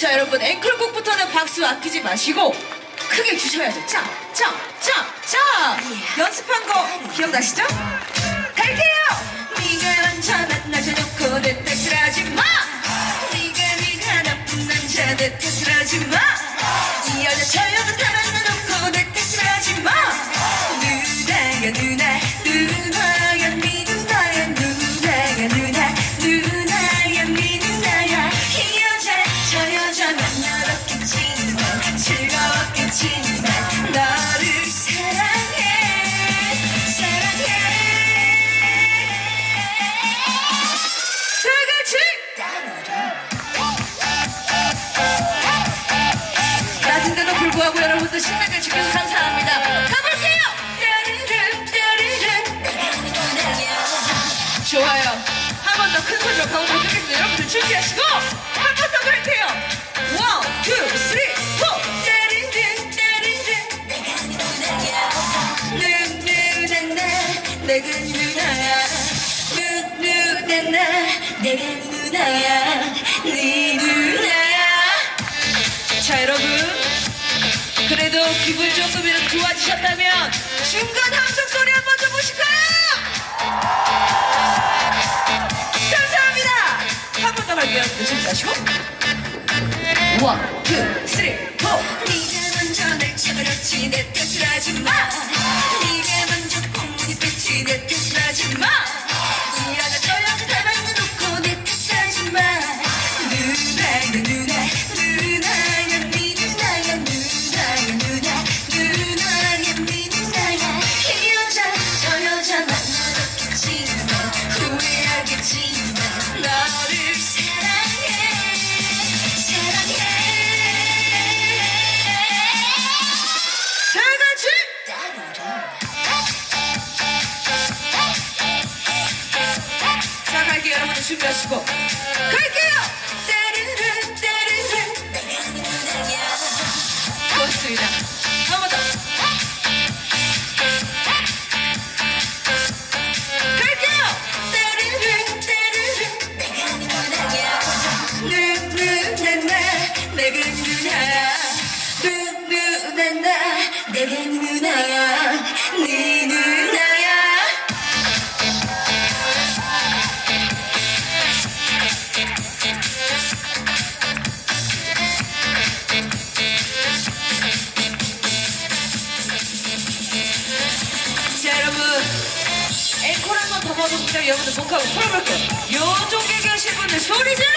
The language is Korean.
자 여러분 앵콜곡부터는 박수 아끼지 마시고 크게 주셔야죠. 짜. 연습한 거 기억나시죠? 불구하고 여러분들 신나게 지켜서 감사합니다 가볼게요 좋아요 한 번 더 큰 소리로 가보도록 하겠습니다 여러분들 준비하시고 한 번 더 갈게요 원, 투, 쓰리, 포 내가 누나야 내가 누나야 네 기분 조금이라도 좋아지셨다면 중간 함성 소리 한번 줘보실까요? 감사합니다. 한 번 더 갈게요 준비하시고 원, 투, 쓰리, 포. 네가 먼저 날 쳐들었지 내 탓을 하지 마 준비하시고. 갈게요. 따르릉 따르릉 고맙습니다. 한 번 더. 갈게요. 따르릉 따르릉 누누나나 내가 누나야 콜 한 번 더 먹으니까 여러분들 목하고 풀어볼게요. 요쪽에 계신 분들 소리 질러!